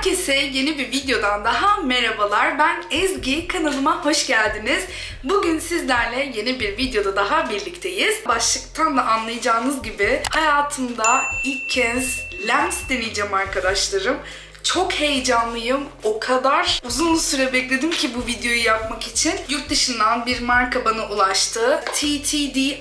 Herkese yeni bir videodan daha merhabalar. Ben Ezgi, kanalıma hoş geldiniz. Bugün sizlerle yeni bir videoda daha birlikteyiz. Başlıktan da anlayacağınız gibi hayatımda ilk kez lens deneyeceğim arkadaşlarım. Çok heyecanlıyım. O kadar uzun süre bekledim ki bu videoyu yapmak için. Yurt dışından bir marka bana ulaştı. TTDI.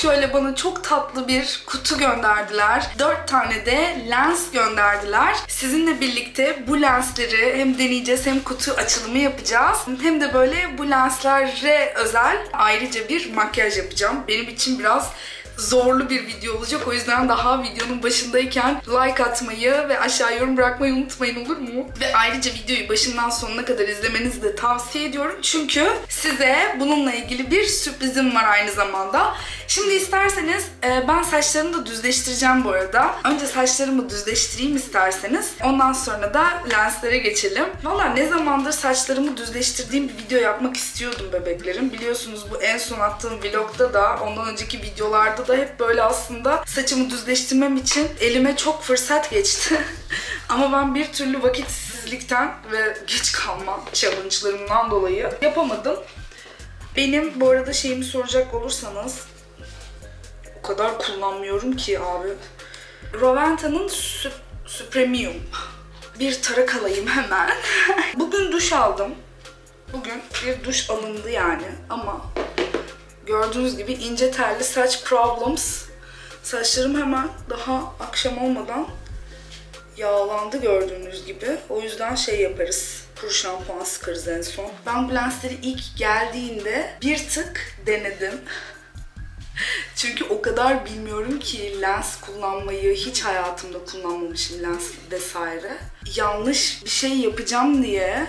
Şöyle bana çok tatlı bir kutu gönderdiler. 4 tane de lens gönderdiler. Sizinle birlikte bu lensleri hem deneyeceğiz hem kutu açılımı yapacağız. Hem de böyle bu lenslere özel ayrıca bir makyaj yapacağım. Benim için biraz zorlu bir video olacak. O yüzden daha videonun başındayken like atmayı ve aşağı yorum bırakmayı unutmayın olur mu? Ve ayrıca videoyu başından sonuna kadar izlemenizi de tavsiye ediyorum. Çünkü size bununla ilgili bir sürprizim var aynı zamanda. Şimdi isterseniz e, ben saçlarımı da düzleştireceğim bu arada. Önce saçlarımı düzleştireyim isterseniz. Ondan sonra da lenslere geçelim. Valla ne zamandır saçlarımı düzleştirdiğim bir video yapmak istiyordum bebeklerim. Biliyorsunuz bu en son attığım vlogda da ondan önceki videolarda da hep böyle aslında saçımı düzleştirmem için elime çok fırsat geçti. Ama ben bir türlü vakitsizlikten ve geç kalma challenge'larımdan dolayı yapamadım. Benim bu arada şeyimi soracak olursanız o kadar kullanmıyorum ki abi. Roventa'nın Sü- Supremium. Bir tarak alayım hemen. Bugün duş aldım. Bugün bir duş alındı yani ama gördüğünüz gibi ince telli saç problems. Saçlarım hemen daha akşam olmadan yağlandı gördüğünüz gibi. O yüzden şey yaparız. Kuru şampuan sıkarız en son. Ben bu lensleri ilk geldiğinde bir tık denedim. Çünkü o kadar bilmiyorum ki lens kullanmayı hiç hayatımda kullanmamışım lens vesaire. Yanlış bir şey yapacağım diye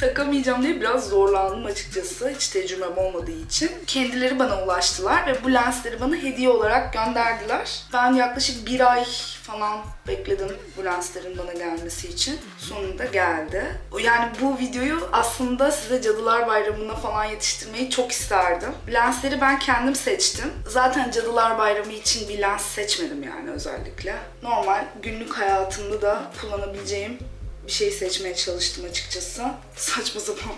takamayacağım diye biraz zorlandım açıkçası. Hiç tecrübem olmadığı için. Kendileri bana ulaştılar ve bu lensleri bana hediye olarak gönderdiler. Ben yaklaşık bir ay falan bekledim bu lenslerin bana gelmesi için. Sonunda geldi. Yani bu videoyu aslında size Cadılar Bayramı'na falan yetiştirmeyi çok isterdim. Lensleri ben kendim seçtim. Zaten Cadılar Bayramı için bir lens seçmedim yani özellikle. Normal günlük hayatımda da kullanabileceğim bir şey seçmeye çalıştım açıkçası. Saçma sapan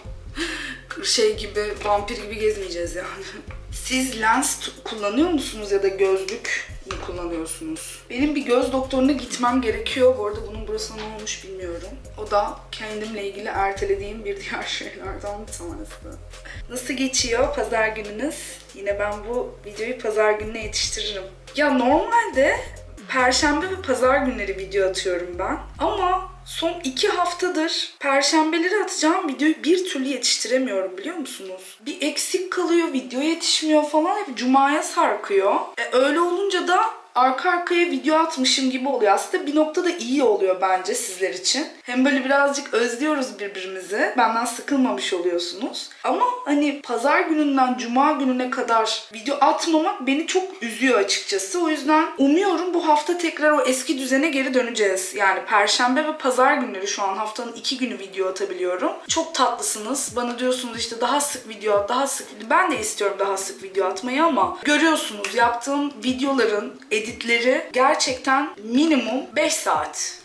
şey gibi, vampir gibi gezmeyeceğiz yani. Siz lens kullanıyor musunuz ya da gözlük mü kullanıyorsunuz? Benim bir göz doktoruna gitmem gerekiyor. Bu arada bunun burasına ne olmuş bilmiyorum. O da kendimle ilgili ertelediğim bir diğer şeylerden bir tanesi. Nasıl geçiyor pazar gününüz? Yine ben bu videoyu pazar gününe yetiştiririm. Ya normalde Perşembe ve pazar günleri video atıyorum ben. Ama son iki haftadır perşembeleri atacağım videoyu bir türlü yetiştiremiyorum biliyor musunuz? Bir eksik kalıyor, video yetişmiyor falan hep cumaya sarkıyor. E, öyle olunca da arka arkaya video atmışım gibi oluyor. Aslında bir noktada iyi oluyor bence sizler için. Hem böyle birazcık özlüyoruz birbirimizi. Benden sıkılmamış oluyorsunuz. Ama hani pazar gününden cuma gününe kadar video atmamak beni çok üzüyor açıkçası. O yüzden umuyorum bu hafta tekrar o eski düzene geri döneceğiz. Yani perşembe ve pazar günleri şu an haftanın iki günü video atabiliyorum. Çok tatlısınız. Bana diyorsunuz işte daha sık video at, daha sık. Ben de istiyorum daha sık video atmayı ama görüyorsunuz yaptığım videoların editleri gerçekten minimum 5 saat.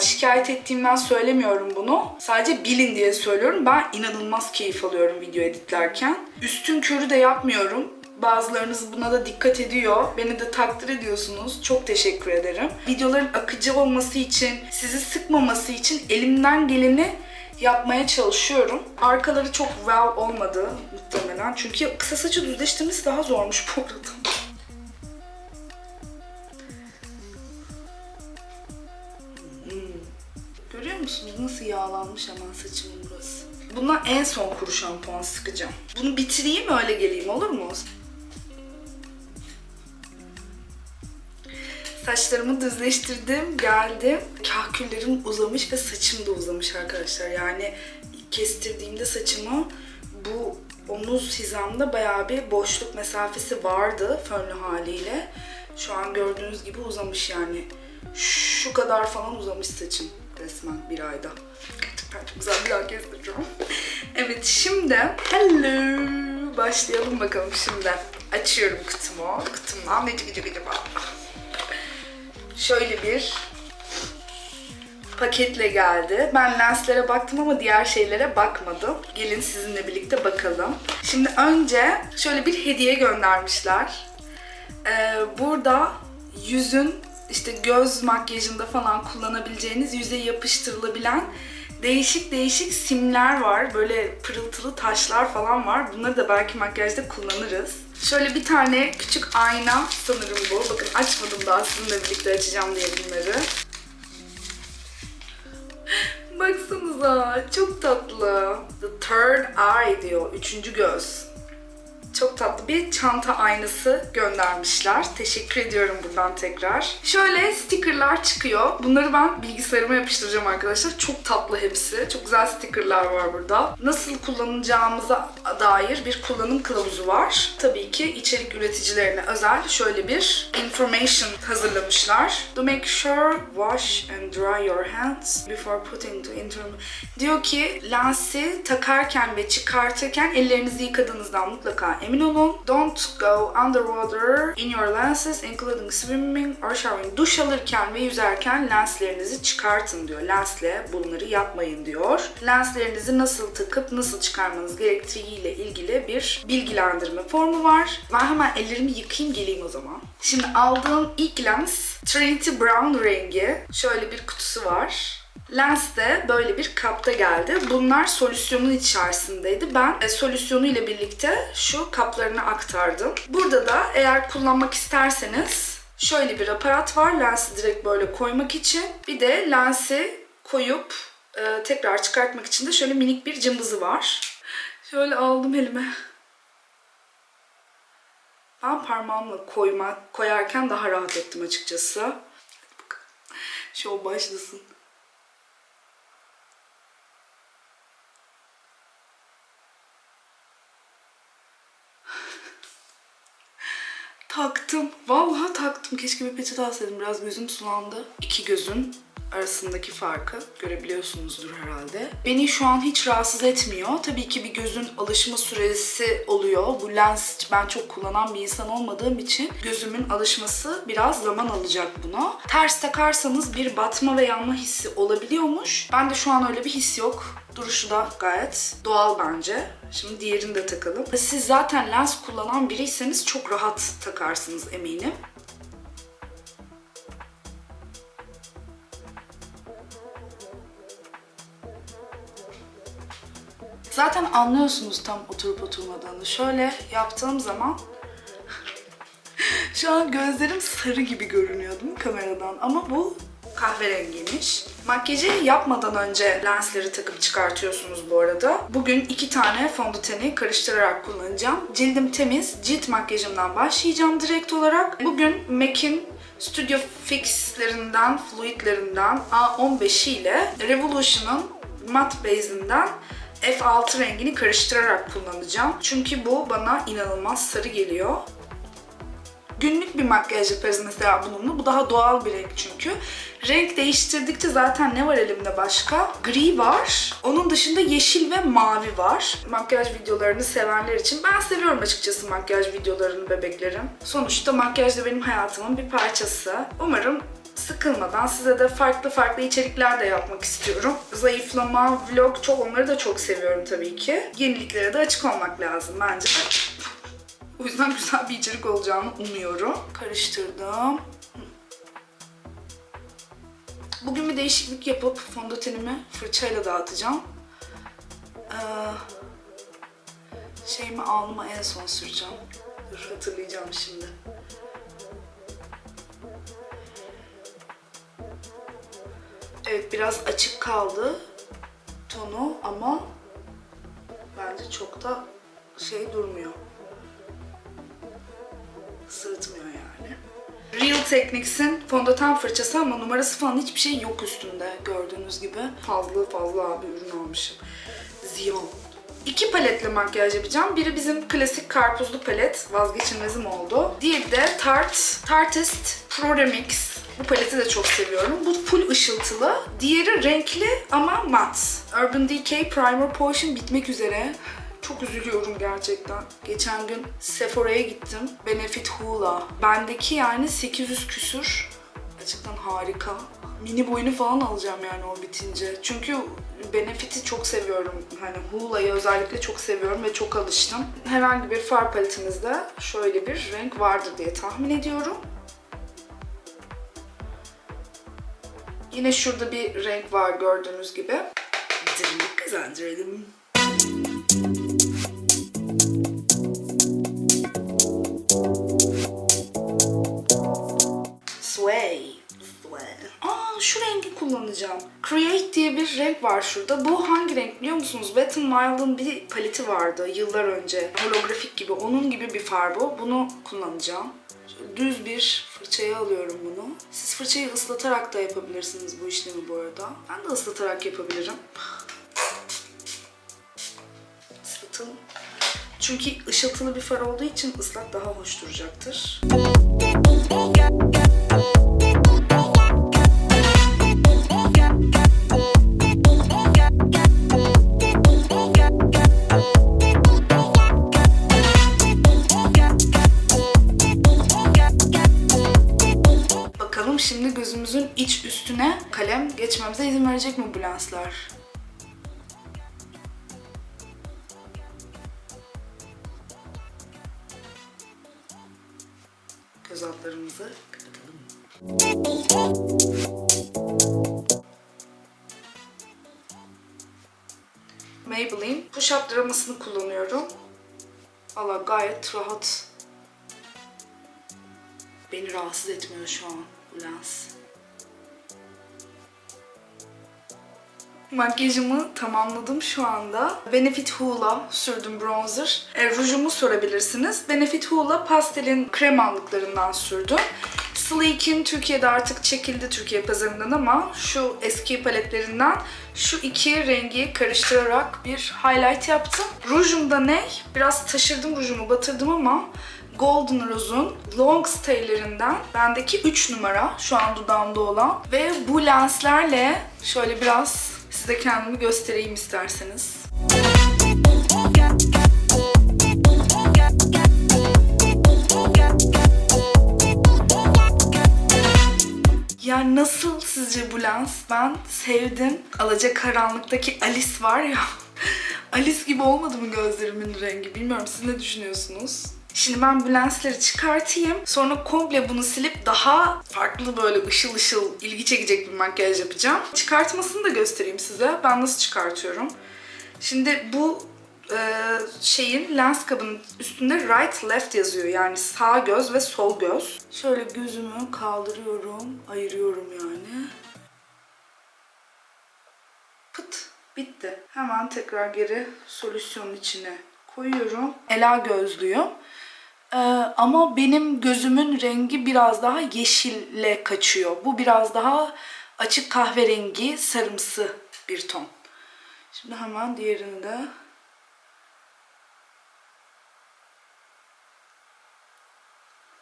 Şikayet ettiğimden söylemiyorum bunu. Sadece bilin diye söylüyorum. Ben inanılmaz keyif alıyorum video editlerken. Üstün körü de yapmıyorum. Bazılarınız buna da dikkat ediyor. Beni de takdir ediyorsunuz. Çok teşekkür ederim. Videoların akıcı olması için, sizi sıkmaması için elimden geleni yapmaya çalışıyorum. Arkaları çok well olmadı muhtemelen. Çünkü kısa saçı düzleştirmesi daha zormuş bu arada. Görüyor musunuz nasıl yağlanmış hemen saçımın burası? Bundan en son kuru şampuan sıkacağım. Bunu bitireyim öyle geleyim olur mu? Saçlarımı düzleştirdim, geldim. Kahküllerim uzamış ve saçım da uzamış arkadaşlar. Yani kestirdiğimde saçımı bu omuz hizamda bayağı bir boşluk mesafesi vardı fönlü haliyle. Şu an gördüğünüz gibi uzamış yani. Şu kadar falan uzamış saçım resmen bir ayda. Gerçekten çok güzel bir daha kestireceğim. evet şimdi hello başlayalım bakalım şimdi. Açıyorum kutumu. Kutumdan ne çıkacak acaba? Şöyle bir paketle geldi. Ben lenslere baktım ama diğer şeylere bakmadım. Gelin sizinle birlikte bakalım. Şimdi önce şöyle bir hediye göndermişler. Ee, burada yüzün işte göz makyajında falan kullanabileceğiniz yüze yapıştırılabilen değişik değişik simler var. Böyle pırıltılı taşlar falan var. Bunları da belki makyajda kullanırız. Şöyle bir tane küçük ayna sanırım bu. Bakın açmadım daha sizinle birlikte açacağım diye bunları. Baksanıza çok tatlı. The third eye diyor. Üçüncü göz. Çok tatlı bir çanta aynası göndermişler. Teşekkür ediyorum buradan tekrar. Şöyle stickerlar çıkıyor. Bunları ben bilgisayarıma yapıştıracağım arkadaşlar. Çok tatlı hepsi. Çok güzel stickerlar var burada. Nasıl kullanacağımıza dair bir kullanım kılavuzu var. Tabii ki içerik üreticilerine özel şöyle bir information hazırlamışlar. To make sure wash and dry your hands before putting to internal. Diyor ki lensi takarken ve çıkartırken ellerinizi yıkadığınızdan mutlaka emin olun. Don't go underwater in your lenses including swimming or showering. Duş alırken ve yüzerken lenslerinizi çıkartın diyor. Lensle bunları yapmayın diyor. Lenslerinizi nasıl takıp nasıl çıkarmanız gerektiğiyle ilgili bir bilgilendirme formu var. Ben hemen ellerimi yıkayayım geleyim o zaman. Şimdi aldığım ilk lens Trinity Brown rengi. Şöyle bir kutusu var. Lens de böyle bir kapta geldi. Bunlar solüsyonun içerisindeydi. Ben e, solüsyonu ile birlikte şu kaplarını aktardım. Burada da eğer kullanmak isterseniz şöyle bir aparat var. Lensi direkt böyle koymak için. Bir de lensi koyup e, tekrar çıkartmak için de şöyle minik bir cımbızı var. Şöyle aldım elime. Ben parmağımla koyma, koyarken daha rahat ettim açıkçası. Şov başlasın. Taktım. Vallahi taktım. Keşke bir peçete alsaydım. Biraz gözüm sulandı. İki gözün arasındaki farkı görebiliyorsunuzdur herhalde. Beni şu an hiç rahatsız etmiyor. Tabii ki bir gözün alışma süresi oluyor. Bu lens ben çok kullanan bir insan olmadığım için gözümün alışması biraz zaman alacak buna. Ters takarsanız bir batma ve yanma hissi olabiliyormuş. Ben de şu an öyle bir his yok. Duruşu da gayet doğal bence. Şimdi diğerini de takalım. Siz zaten lens kullanan biriyseniz çok rahat takarsınız eminim. Zaten anlıyorsunuz tam oturup oturmadığını. Şöyle yaptığım zaman şu an gözlerim sarı gibi görünüyor kameradan? Ama bu kahverengiymiş. Makyajı yapmadan önce lensleri takıp çıkartıyorsunuz bu arada. Bugün iki tane fondöteni karıştırarak kullanacağım. Cildim temiz, cilt makyajımdan başlayacağım direkt olarak. Bugün MAC'in Studio Fix'lerinden, fluidlerinden A15 ile Revolution'ın matte base'inden F6 rengini karıştırarak kullanacağım. Çünkü bu bana inanılmaz sarı geliyor. Günlük bir makyaj yaparız mesela bununla. Bu daha doğal bir renk çünkü. Renk değiştirdikçe zaten ne var elimde başka? Gri var. Onun dışında yeşil ve mavi var. Makyaj videolarını sevenler için. Ben seviyorum açıkçası makyaj videolarını bebeklerim. Sonuçta makyaj da benim hayatımın bir parçası. Umarım sıkılmadan size de farklı farklı içerikler de yapmak istiyorum. Zayıflama, vlog çok onları da çok seviyorum tabii ki. Yeniliklere de açık olmak lazım bence. O yüzden güzel bir içerik olacağını umuyorum. Karıştırdım. Bugün bir değişiklik yapıp fondötenimi fırçayla dağıtacağım. Ee, şeyimi alnıma en son süreceğim. Dur hatırlayacağım şimdi. Evet biraz açık kaldı tonu ama bence çok da şey durmuyor. Sırıtmıyor yani. Real Techniques'in fondöten fırçası ama numarası falan hiçbir şey yok üstünde gördüğünüz gibi. Fazla fazla abi ürün almışım. Ziyon. İki paletle makyaj yapacağım. Biri bizim klasik karpuzlu palet. Vazgeçilmezim oldu. Diğeri de Tarte, Tartist Pro Remix. Bu paleti de çok seviyorum. Bu full ışıltılı. Diğeri renkli ama mat. Urban Decay Primer Potion bitmek üzere. Çok üzülüyorum gerçekten. Geçen gün Sephora'ya gittim. Benefit Hoola. Bendeki yani 800 küsür. Gerçekten harika. mini boyunu falan alacağım yani o bitince. Çünkü Benefit'i çok seviyorum. Hani Hula'yı özellikle çok seviyorum ve çok alıştım. Herhangi bir far paletimizde şöyle bir renk vardır diye tahmin ediyorum. Yine şurada bir renk var gördüğünüz gibi. Bitirimlik kazandırdım. Kullanacağım. Create diye bir renk var şurada. Bu hangi renk biliyor musunuz? Wet n Wild'ın bir paleti vardı yıllar önce. Holografik gibi. Onun gibi bir far bu. Bunu kullanacağım. Düz bir fırçaya alıyorum bunu. Siz fırçayı ıslatarak da yapabilirsiniz bu işlemi bu arada. Ben de ıslatarak yapabilirim. Islatalım. Çünkü ışıltılı bir far olduğu için ıslak daha hoş duracaktır. Verecek mi bu lensler? Göz altlarımızı kapatalım. Maybelline push-up dramasını kullanıyorum. Valla gayet rahat. Beni rahatsız etmiyor şu an bu lens. Makyajımı tamamladım şu anda. Benefit Hoola sürdüm bronzer. E, rujumu sorabilirsiniz. Benefit Hoola pastelin krem allıklarından sürdüm. Sleek'in Türkiye'de artık çekildi Türkiye pazarından ama şu eski paletlerinden şu iki rengi karıştırarak bir highlight yaptım. Rujum da ne? Biraz taşırdım rujumu batırdım ama Golden Rose'un Long Stay'lerinden bendeki 3 numara şu an dudağımda olan ve bu lenslerle şöyle biraz size kendimi göstereyim isterseniz. Ya nasıl sizce bu lens? Ben sevdim. Alacakaranlıktaki Alice var ya. Alice gibi olmadı mı gözlerimin rengi? Bilmiyorum siz ne düşünüyorsunuz? Şimdi ben bu lensleri çıkartayım. Sonra komple bunu silip daha farklı böyle ışıl ışıl ilgi çekecek bir makyaj yapacağım. Çıkartmasını da göstereyim size. Ben nasıl çıkartıyorum. Şimdi bu e, şeyin lens kabının üstünde right left yazıyor. Yani sağ göz ve sol göz. Şöyle gözümü kaldırıyorum, ayırıyorum yani. Pıt bitti. Hemen tekrar geri solüsyonun içine koyuyorum. Ela gözlüyüm. Ee, ama benim gözümün rengi biraz daha yeşille kaçıyor. Bu biraz daha açık kahverengi, sarımsı bir ton. Şimdi hemen diğerini de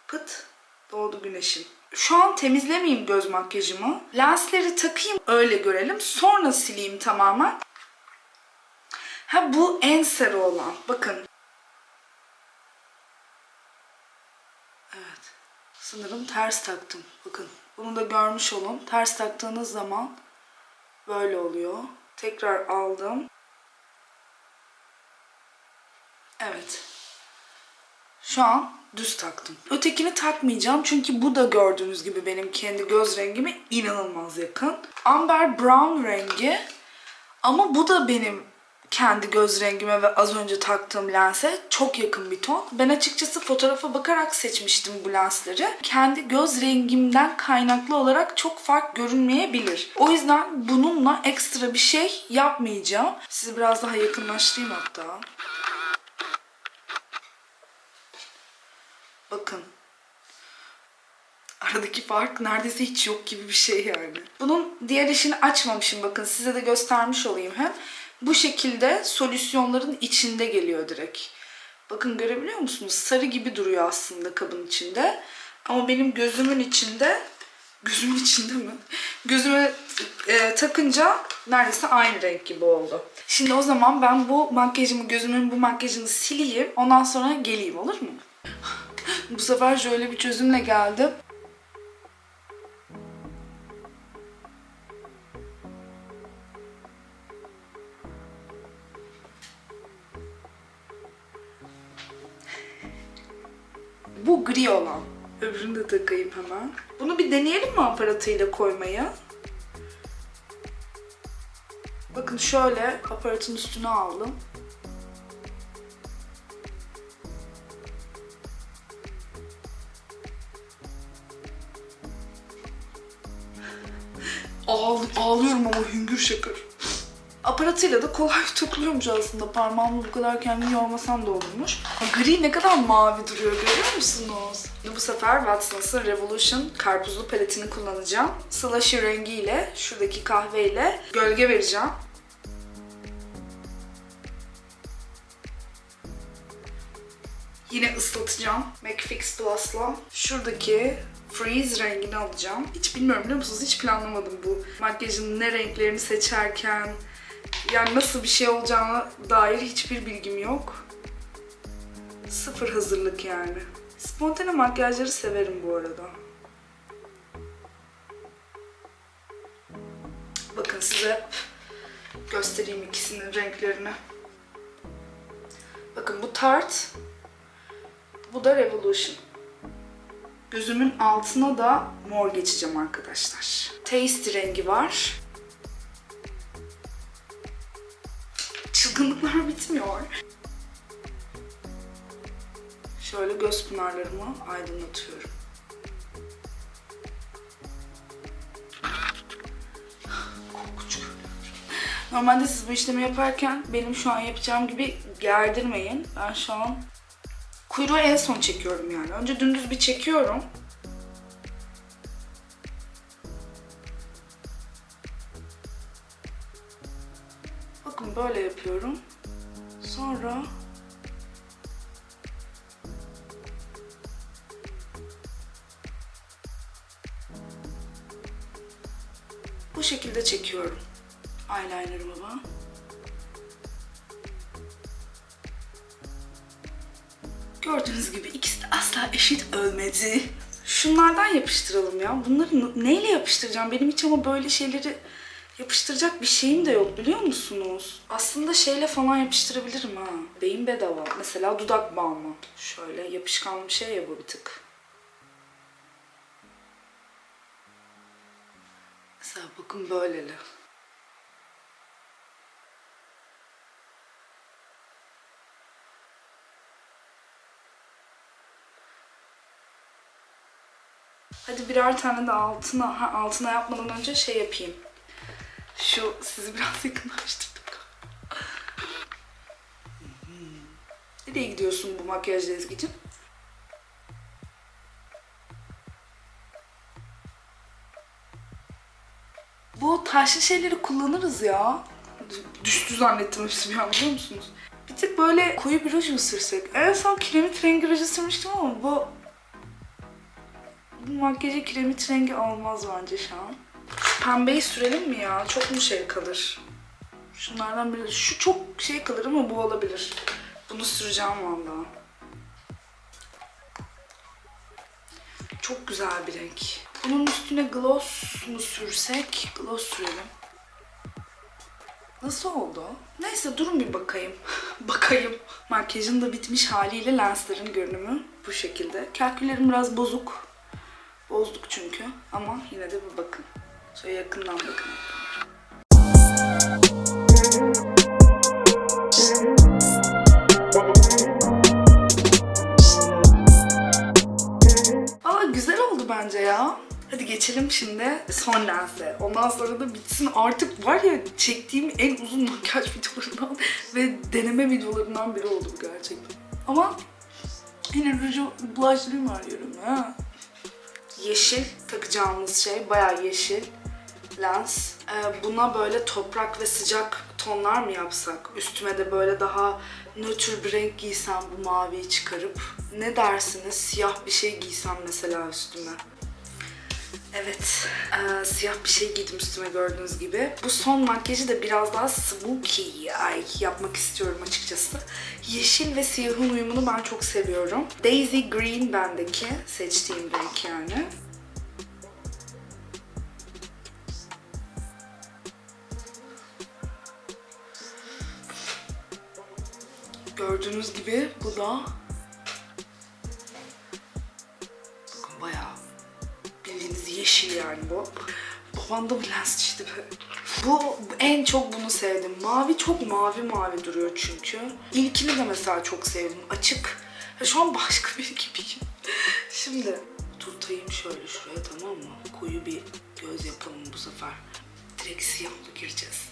Pıt doğdu güneşim. Şu an temizlemeyeyim göz makyajımı. Lensleri takayım öyle görelim. Sonra sileyim tamamen. Ha bu en sarı olan. Bakın. Evet. Sanırım ters taktım. Bakın. Bunu da görmüş olun. Ters taktığınız zaman böyle oluyor. Tekrar aldım. Evet. Şu an düz taktım. Ötekini takmayacağım çünkü bu da gördüğünüz gibi benim kendi göz rengime inanılmaz yakın. Amber Brown rengi ama bu da benim kendi göz rengime ve az önce taktığım lense çok yakın bir ton. Ben açıkçası fotoğrafa bakarak seçmiştim bu lensleri. Kendi göz rengimden kaynaklı olarak çok fark görünmeyebilir. O yüzden bununla ekstra bir şey yapmayacağım. Sizi biraz daha yakınlaştırayım hatta. Bakın. Aradaki fark neredeyse hiç yok gibi bir şey yani. Bunun diğer işini açmamışım bakın size de göstermiş olayım hem. Bu şekilde solüsyonların içinde geliyor direkt. Bakın görebiliyor musunuz? Sarı gibi duruyor aslında kabın içinde. Ama benim gözümün içinde gözümün içinde mi? Gözüme e, takınca neredeyse aynı renk gibi oldu. Şimdi o zaman ben bu makyajımı, gözümün bu makyajını sileyim. Ondan sonra geleyim olur mu? Bu sefer şöyle bir çözümle geldim. Gri olan. Öbürünü de takayım hemen. Bunu bir deneyelim mi aparatıyla koymayı? Bakın şöyle aparatın üstüne aldım. Ağl ağlıyorum ama hüngür şakır. Aparatıyla da kolay takılıyormuş aslında. Parmağımla bu kadar kendimi yormasam da olurmuş. Gri ne kadar mavi duruyor görüyor musunuz? Bu sefer Watsons'ın Revolution karpuzlu paletini kullanacağım. Slushy rengiyle, şuradaki kahveyle gölge vereceğim. Yine ıslatacağım McFix Plus'la. Şuradaki Freeze rengini alacağım. Hiç bilmiyorum biliyor musunuz? Hiç planlamadım bu makyajın ne renklerini seçerken. Yani nasıl bir şey olacağına dair hiçbir bilgim yok. Sıfır hazırlık yani. Spontane makyajları severim bu arada. Bakın size göstereyim ikisinin renklerini. Bakın bu Tarte, bu da Revolution. Gözümün altına da mor geçeceğim arkadaşlar. Tasty rengi var. Çılgınlıklar bitmiyor. Şöyle göz pınarlarımı aydınlatıyorum. Normalde siz bu işlemi yaparken benim şu an yapacağım gibi gerdirmeyin. Ben şu an Kuyruğu en son çekiyorum yani. Önce dümdüz bir çekiyorum. Bakın böyle yapıyorum. Sonra bu şekilde çekiyorum eyelinerımı ben. Gördüğünüz gibi ikisi de asla eşit ölmedi. Şunlardan yapıştıralım ya. Bunları neyle yapıştıracağım? Benim hiç ama böyle şeyleri yapıştıracak bir şeyim de yok biliyor musunuz? Aslında şeyle falan yapıştırabilirim ha. Beyin bedava. Mesela dudak balmı. Şöyle yapışkan bir şey ya bu bir tık. Mesela bakın böyleli. Hadi birer tane de altına, ha, altına yapmadan önce şey yapayım. Şu sizi biraz yakınlaştırdım. Nereye gidiyorsun bu makyajla Ezgi'cim? Taşlı şeyleri kullanırız ya. Düştü zannettim hepsi bir an biliyor musunuz? Bir tık böyle koyu bir ruj mu sürsek? En son kiremit rengi ruju sürmüştüm ama bu bu makyaja kiremit rengi olmaz bence şu an. Pembeyi sürelim mi ya? Çok mu şey kalır? Şunlardan biri. Şu çok şey kalır ama bu olabilir. Bunu süreceğim vallahi. Çok güzel bir renk. Bunun üstüne gloss mu sürsek? Gloss sürelim. Nasıl oldu? Neyse durun bir bakayım. bakayım. Makyajın da bitmiş haliyle lenslerin görünümü bu şekilde. Kalküllerim biraz bozuk. Bozduk çünkü ama yine de bir bakın. Şöyle yakından bakın. Hadi geçelim şimdi son lense. Ondan sonra da bitsin. Artık var ya çektiğim en uzun makyaj videolarından ve deneme videolarından biri oldu bu gerçekten. Ama yine ruju blush'ını mı arıyorum ha? Yeşil takacağımız şey bayağı yeşil lens. Ee, buna böyle toprak ve sıcak tonlar mı yapsak? Üstüme de böyle daha nötr bir renk giysem bu maviyi çıkarıp. Ne dersiniz? Siyah bir şey giysem mesela üstüme. Evet, e, siyah bir şey giydim üstüme gördüğünüz gibi. Bu son makyajı da biraz daha smoky ay, yapmak istiyorum açıkçası. Yeşil ve siyahın uyumunu ben çok seviyorum. Daisy Green bendeki seçtiğim renk yani. Gördüğünüz gibi bu da iyi yani bu. Babanda mı lens düştü be? Bu en çok bunu sevdim. Mavi çok mavi mavi duruyor çünkü. İlkini de mesela çok sevdim. Açık. Ya şu an başka biri gibiyim. Şimdi turtayım şöyle şuraya tamam mı? Koyu bir göz yapalım bu sefer. Direkt siyahla gireceğiz.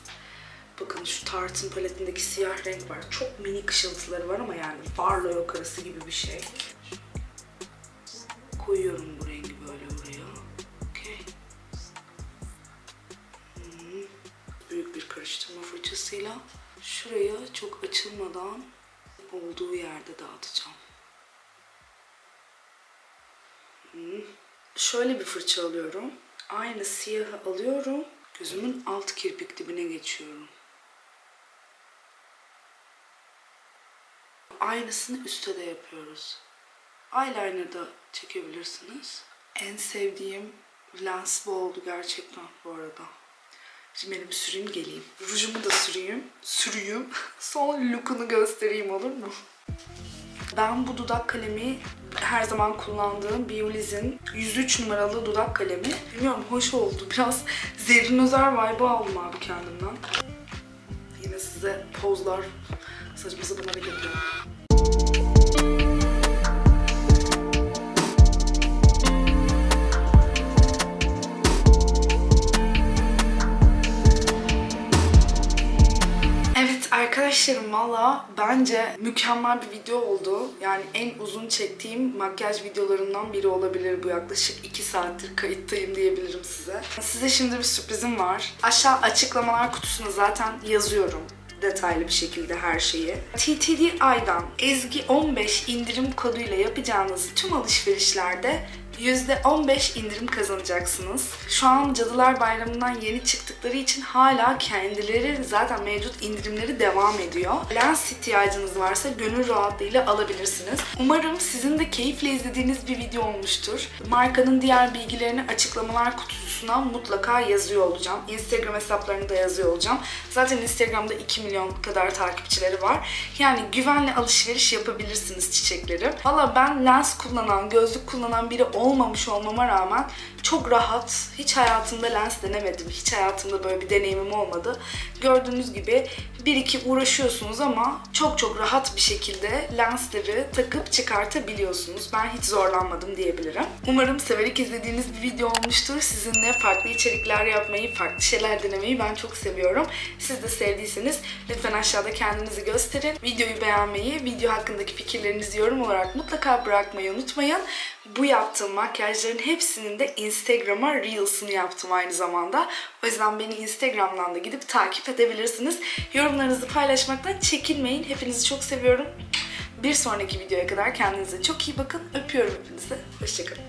Bakın şu Tarte'ın paletindeki siyah renk var. Çok minik ışıltıları var ama yani varla yok arası gibi bir şey. Koyuyorum bu fırçasıyla şuraya çok açılmadan olduğu yerde dağıtacağım. Hmm. Şöyle bir fırça alıyorum. Aynı siyahı alıyorum. Gözümün alt kirpik dibine geçiyorum. Aynısını üstte de yapıyoruz. Eyeliner'da çekebilirsiniz. En sevdiğim lens bu oldu gerçekten bu arada. Şimdi benim süreyim geleyim. Rujumu da süreyim. Sürüyüm. Son look'unu göstereyim olur mu? Ben bu dudak kalemi her zaman kullandığım Biolis'in 103 numaralı dudak kalemi. Bilmiyorum hoş oldu. Biraz Zerrin Özer vibe'ı aldım abi kendimden. Yine size pozlar, saçma sapan hareketler. Arkadaşlarım valla bence mükemmel bir video oldu. Yani en uzun çektiğim makyaj videolarından biri olabilir bu yaklaşık 2 saattir kayıttayım diyebilirim size. Size şimdi bir sürprizim var. Aşağı açıklamalar kutusuna zaten yazıyorum detaylı bir şekilde her şeyi. TTDI'dan Ezgi 15 indirim koduyla yapacağınız tüm alışverişlerde %15 indirim kazanacaksınız. Şu an Cadılar Bayramı'ndan yeni çıktıkları için hala kendileri zaten mevcut indirimleri devam ediyor. Lens ihtiyacınız varsa gönül rahatlığıyla alabilirsiniz. Umarım sizin de keyifle izlediğiniz bir video olmuştur. Markanın diğer bilgilerini açıklamalar kutusuna mutlaka yazıyor olacağım. Instagram hesaplarını da yazıyor olacağım. Zaten Instagram'da 2 milyon kadar takipçileri var. Yani güvenli alışveriş yapabilirsiniz çiçekleri. Valla ben lens kullanan, gözlük kullanan biri olmamış olmama rağmen çok rahat, hiç hayatımda lens denemedim. Hiç hayatımda böyle bir deneyimim olmadı. Gördüğünüz gibi bir iki uğraşıyorsunuz ama çok çok rahat bir şekilde lensleri takıp çıkartabiliyorsunuz. Ben hiç zorlanmadım diyebilirim. Umarım severek izlediğiniz bir video olmuştur. Sizinle farklı içerikler yapmayı, farklı şeyler denemeyi ben çok seviyorum. Siz de sevdiyseniz lütfen aşağıda kendinizi gösterin. Videoyu beğenmeyi, video hakkındaki fikirlerinizi yorum olarak mutlaka bırakmayı unutmayın. Bu yaptığım makyajların hepsinin de Instagram'a Reels'ını yaptım aynı zamanda. O yüzden beni Instagram'dan da gidip takip edebilirsiniz. Yorumlarınızı paylaşmaktan çekinmeyin. Hepinizi çok seviyorum. Bir sonraki videoya kadar kendinize çok iyi bakın. Öpüyorum hepinizi. Hoşçakalın.